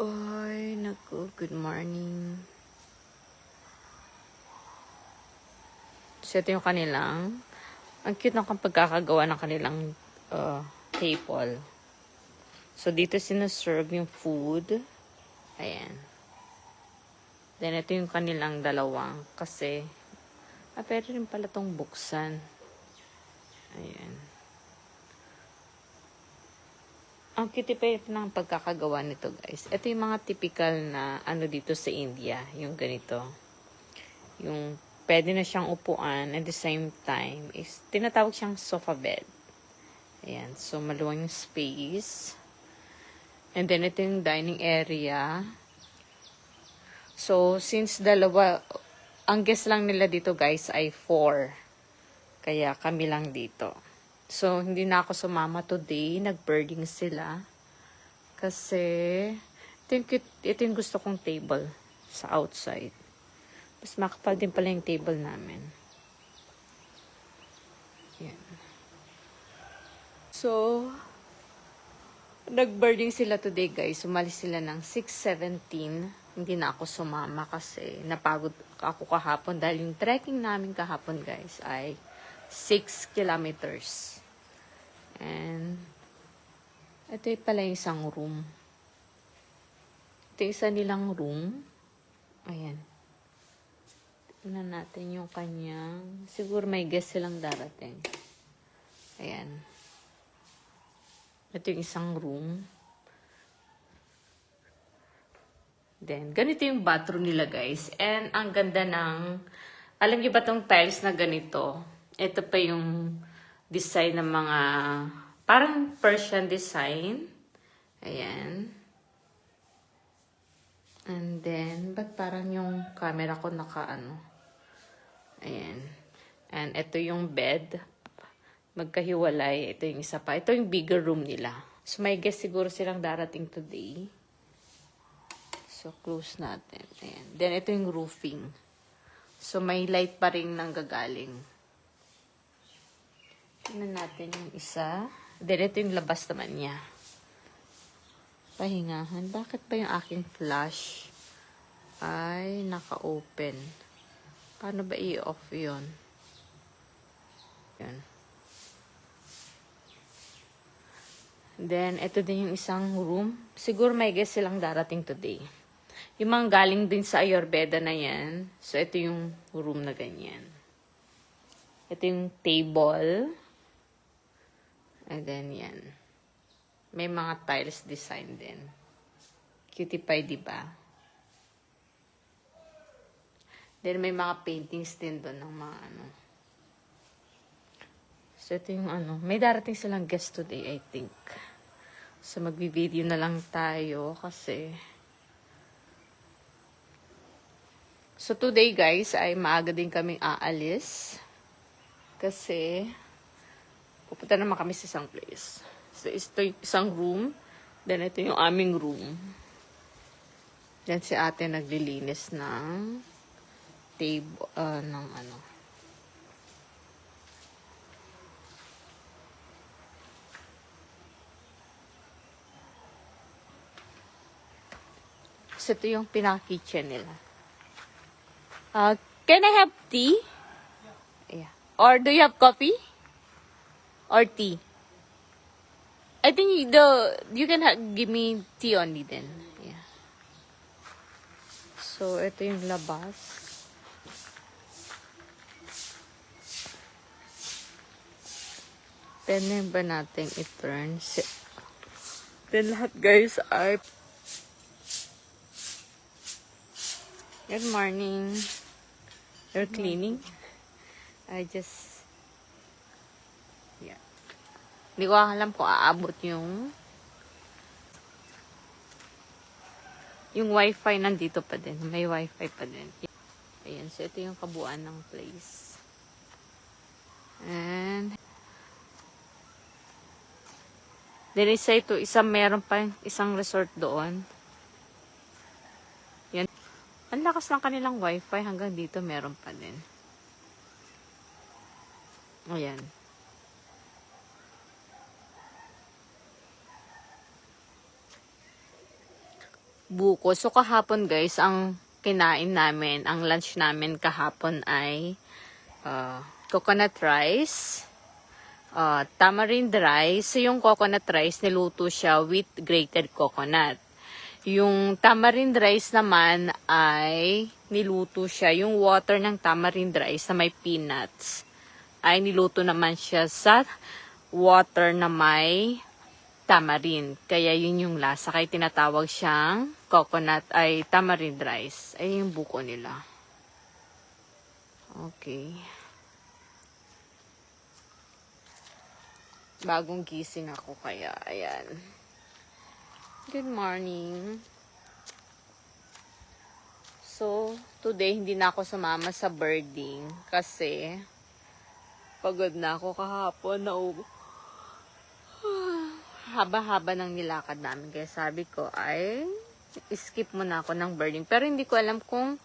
Ay, naku, good morning. So, ito yung kanilang, ang cute ng pagkakagawa ng kanilang uh, table. So, dito sinaserve yung food. Ayan. Then, ito yung kanilang dalawang kasi, ah, pwede rin pala tong buksan. Ayan. Ang yun ng pagkakagawa nito, guys. Ito yung mga typical na ano dito sa India. Yung ganito. Yung pwede na siyang upuan at the same time is tinatawag siyang sofa bed. Ayan. So, maluwang yung space. And then, ito yung dining area. So, since dalawa, ang guest lang nila dito, guys, ay four. Kaya kami lang dito. So, hindi na ako sumama today. Nag-birding sila. Kasi, yung, cute- ito yung gusto kong table sa outside. Mas makapal din pala yung table namin. Yan. So, nag-birding sila today, guys. Umalis sila ng 6.17. Hindi na ako sumama kasi napagod ako kahapon dahil yung trekking namin kahapon, guys, ay 6 kilometers. And, ito yung pala yung isang room. Ito yung isa nilang room. Ayan. Tingnan natin yung kanyang, siguro may guest silang darating. Ayan. Ito yung isang room. Then, ganito yung bathroom nila, guys. And, ang ganda ng, alam niyo ba tong tiles na ganito? Ito pa yung design ng mga, parang Persian design. Ayan. And then, ba't parang yung camera ko naka ano? Ayan. And ito yung bed. Magkahiwalay. Ito yung isa pa. Ito yung bigger room nila. So, may guess siguro silang darating today. So, close natin. Ayan. Then, ito yung roofing. So, may light pa rin nang gagaling. Tingnan natin yung isa. Ito yung labas naman niya. Pahingahan. Bakit ba yung aking flash ay naka-open? Paano ba i-off yun? Yan. Then, ito din yung isang room. Siguro may guess silang darating today. Yung mga galing din sa Ayurveda na yan. So, ito yung room na ganyan. Ito yung table. And then, yan. May mga tiles design din. Cutie pie, di ba? Then, may mga paintings din doon ng mga ano. So, ito yung ano. May darating silang guest today, I think. So, magbi-video na lang tayo kasi... So, today, guys, ay maaga din kaming aalis. Kasi, pupunta naman kami sa isang place. So, ito yung isang room. Then, ito yung aming room. Then, si ate naglilinis ng table, uh, ng ano. So, ito yung pinaka-kitchen nila. Uh, can I have tea? Yeah. Or do you have coffee? Or tea? I think the you can ha- give me tea only then. Yeah. So ito yung labas. Pwede ba natin i-turn? Then lahat guys ay Good morning. You're cleaning? I just Yeah. Hindi ko alam kung aabot yung yung wifi nandito pa din. May wifi pa din. Ayan. So, ito yung kabuuan ng place. And then isa ito, isang meron pa isang resort doon. Yan. Ang lakas ng kanilang wifi hanggang dito meron pa din. Ayan. Buko. So kahapon guys, ang kinain namin, ang lunch namin kahapon ay uh, coconut rice, uh, tamarind rice. So yung coconut rice, niluto siya with grated coconut. Yung tamarind rice naman ay niluto siya. Yung water ng tamarind rice na may peanuts ay niluto naman siya sa water na may tamarind. Kaya yun yung lasa. Kaya tinatawag siyang coconut ay tamarind rice. Ay yung buko nila. Okay. Bagong gising ako kaya. Ayan. Good morning. So, today hindi na ako sumama sa birding kasi pagod na ako kahapon na haba-haba ng nilakad namin. Kaya sabi ko ay skip muna ako ng birding. Pero hindi ko alam kung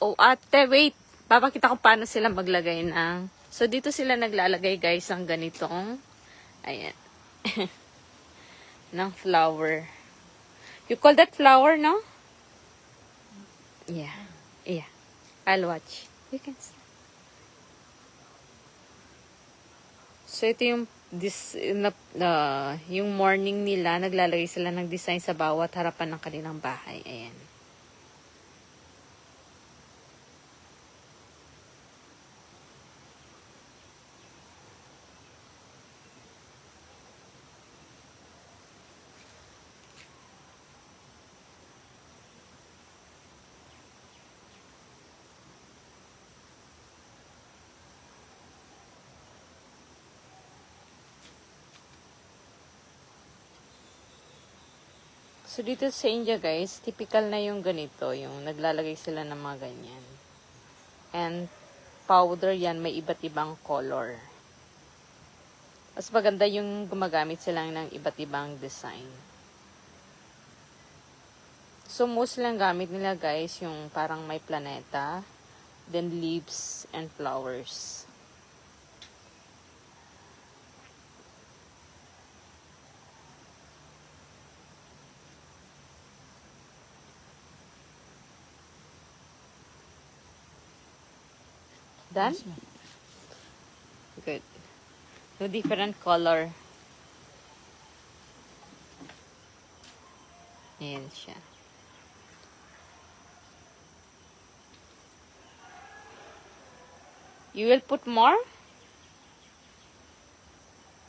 oh ate wait papakita ko paano sila maglagay ng so dito sila naglalagay guys ng ganitong ayan ng flower. You call that flower, no? Yeah. Yeah. I'll watch. You can see. So, ito yung this, na, uh, yung morning nila, naglalagay sila ng design sa bawat harapan ng kanilang bahay. Ayan. So, dito sa India, guys, typical na yung ganito. Yung naglalagay sila ng mga ganyan. And, powder yan, may iba't ibang color. Mas maganda yung gumagamit sila ng iba't ibang design. So, most lang gamit nila, guys, yung parang may planeta, then leaves and flowers. Done? Good. No different color. Ayan siya. You will put more?